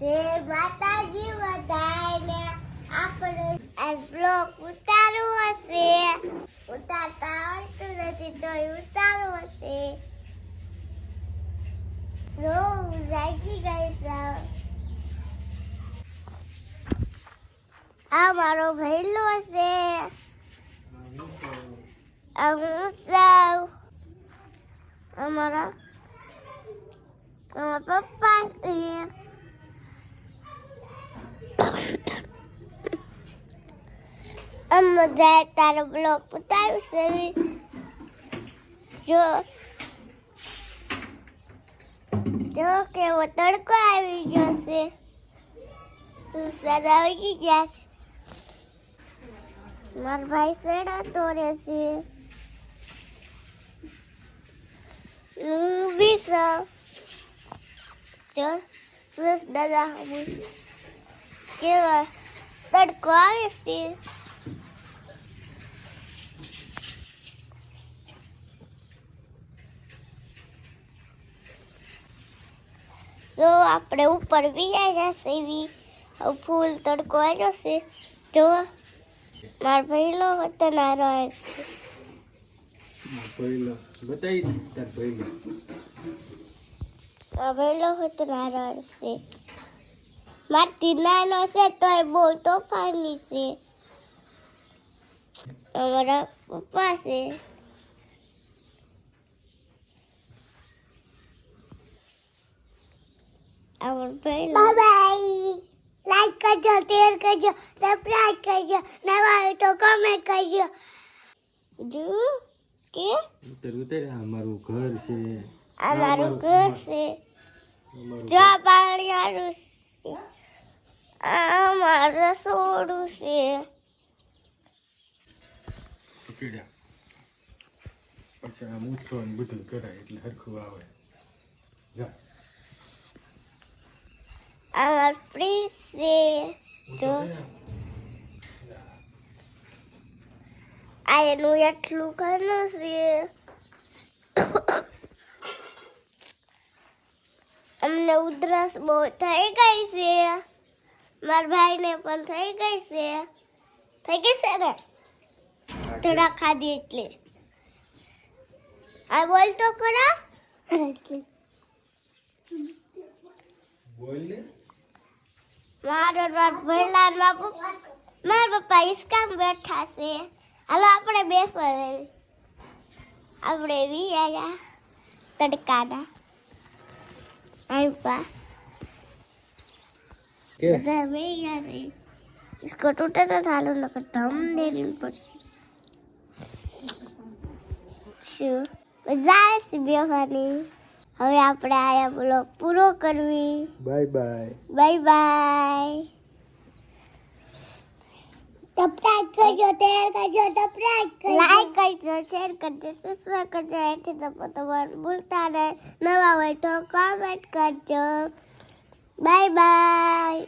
તે માતાજી બધાને આપણે આ બ્લોગ ઉતારવો હશે. ઉતારતા આવડતું નથી તો ઉતારવો હશે. રોજ લાગી ગઈ છે. આ મારો ભૈલો છે હું સૌ અમારા પપ્પા છે. આમ જાય તારો બ્લોગ ઉતાર્યું છે જો જો કેવો તડકો આવી ગયો છે સુસરા આવી ગયા છે મારા ભાઈ સેડા તોરે છે હું બી સુસ દાદા કેવા તડકો આવે છે તો આપણે ઉપર વિયા જાય છે એવી ફૂલ તડકો આવ્યો છે જો માર પહેલો વતન નારો છે પહેલો બતાવી તાર પહેલો આ પહેલો વતન નારો છે મારથી નાનો છે તોય બહુ તોફાની છે અમારા પપ્પા છે અમારો લાઈક કરજો શેર કરજો સબસ્ક્રાઇબ કરજો નવા હોય તો કમેન્ટ કરજો જો કે ઉતર ઉતર આ મારું ઘર છે આ મારું ઘર છે અમારું જો પાણી વાળું છે આ મારા રસોડું છે. પકડ્યા. પછી આ મૂછો ને બધું કરાય એટલે હરખું આવે. જા. આ ફ્રીજ છે. જો. આ એનું એટલું ઘરનું છે. અમને ઉધરસ બહુ થઈ ગઈ છે. મારા ભાઈને પણ થઈ ગઈ છે. થઈ ગઈ છે ને? થોડા ખાધી એટલે. આ બોલ તો કરા મારો માર ભૈલા મારા મારા પપ્પા ઈસકામ બેઠા છે. હાલો આપણે બે ફરે આપણે વી આયા તડકાના. આઈપા કે બધા બે ગયા છે इसको टूटा तो था लो लगा दम दे रही पर શું મજા આવે છે બેવાની હવે આપણે આયા બ્લોગ પૂરો કરવી bye bye bye bye subscribe કરજો શેર કરજો સબસ્ક્રાઇબ કરજો લાઈક કરજો શેર કરજો સબસ્ક્રાઇબ કરજો એથી તમે તમારું ભૂલતા નહીં નવા હોય તો કોમેન્ટ કરજો બાય બાય